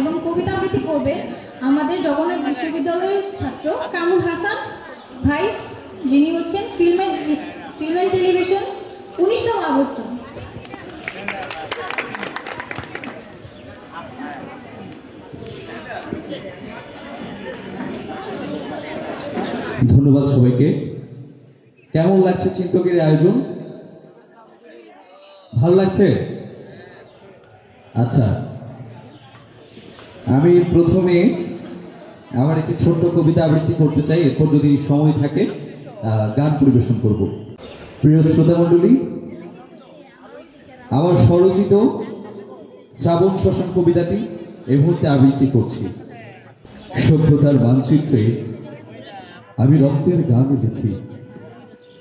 এবং কবিতা আবৃত্তি করবে আমাদের জগন্নাথ বিশ্ববিদ্যালয়ের ছাত্র কামুল হাসান। ভাই, যিনি হচ্ছেন film and film and television উনিশতম আবর্তন ধন্যবাদ সবাইকে। কেমন লাগছে চিন্তকের আয়োজন? ভালো লাগছে? আচ্ছা। আমি প্রথমে আমার একটি ছোট্ট কবিতা আবৃত্তি করতে চাই, এরপর যদি সময় থাকে গান পরিবেশন করব। প্রিয় শ্রোতা মণ্ডলী, আমার স্বরচিত শ্রাবণ শ্মশান কবিতাটি এ মুহূর্তে আবৃত্তি করছি। সভ্যতার মানচিত্রে আমি রক্তের গান লিখি।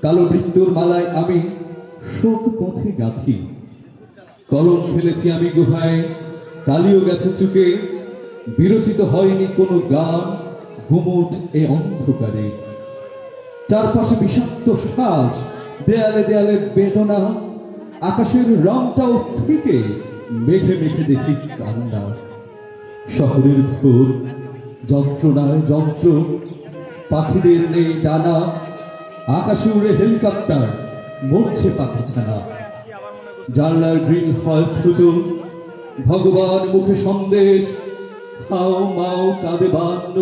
কালো মৃত্যুর মালায় আমি শোক পথে গাঁথি। কলম ফেলেছি আমি গুহায়, কালিও গেছে চুকে বিরচিত হয়নি কোনো গান, ঘুমুট এ অন্ধকারে। চারপাশে বিষাক্ত শ্বাস, দেয়ালে দেয়ালে বেদনা, আকাশের রংটাও ফিকে মেঘে মেঘে দেখি কান্না। শহরের ভোর যন্ত্রণায় যন্ত্র, পাখিদের নেই ডানা, আকাশে উড়ে হেলিকপ্টার, মরছে পাখি ছানা। জানলার গ্রিল হয় ফুটো ভগবান মুখে সন্দেশ খাও মাও, কাঁদে বান্ন।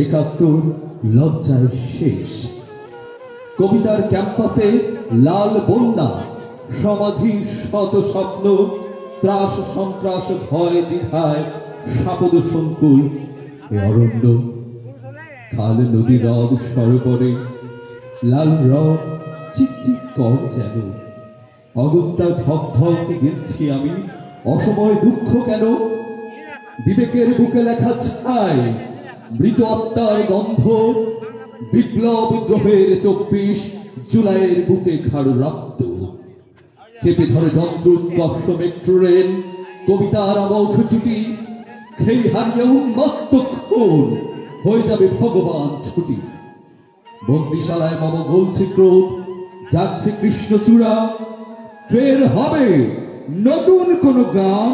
একাত্তর লজ্জায় শেষ। কবিতার ক্যাম্পাসে লাল বন্যা, সমাধি শত স্বপ্ন, ত্রাস, সন্ত্রাস, ভয় সাপদ সংকুল। অরণ্য, খাল, নদী, রব, সরোবরে, লাল রব চিকচিক কর যেন। অগত্যা ঠক ঠক গেছি আমি, অসময় দুঃখ কেন? বিবেকের বুকে লেখা ছাই, মৃত আত্মার গন্ধ, বিপ্লব দ্রোহের চব্বিশ জুলাইয়ের বুকে খাড় রক্ত। চেপে ধরে যন্ত্র উৎকর্ষ মেট্রো রেল কবিতার অমোঘ জুটি খেই হারিয়ে উন্মত্ত খুন, হয়ে যাবে ভগবান ছুটি। বন্দিশালায় মম গলছে ক্রোধ যাচ্ছে কৃষ্ণচূড়া ফের হবে নতুন কোন গান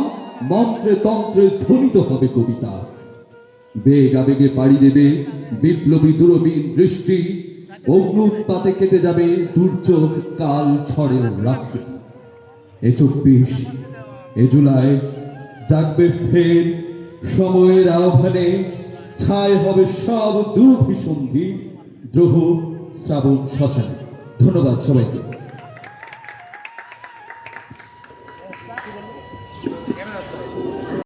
মন্ত্রে তন্ত্রে ধ্বনিত হবে কবিতা। বেগ আবেগে পাড়ি দেবে বিপ্লবী দূরবীন দৃষ্টি অগ্নুৎপাতে কেটে যাবে দুর্যোগ কাল ছড়ে রাত্রি। এ চব্বিশ এ জুলাই জাগবে ফের সময়ের আহ্বানে ছায় হবে সব দুর্ভিসন্ধি, দ্রোহ শ্রাবণ শ্মশানে। ধন্যবাদ সবাইকে।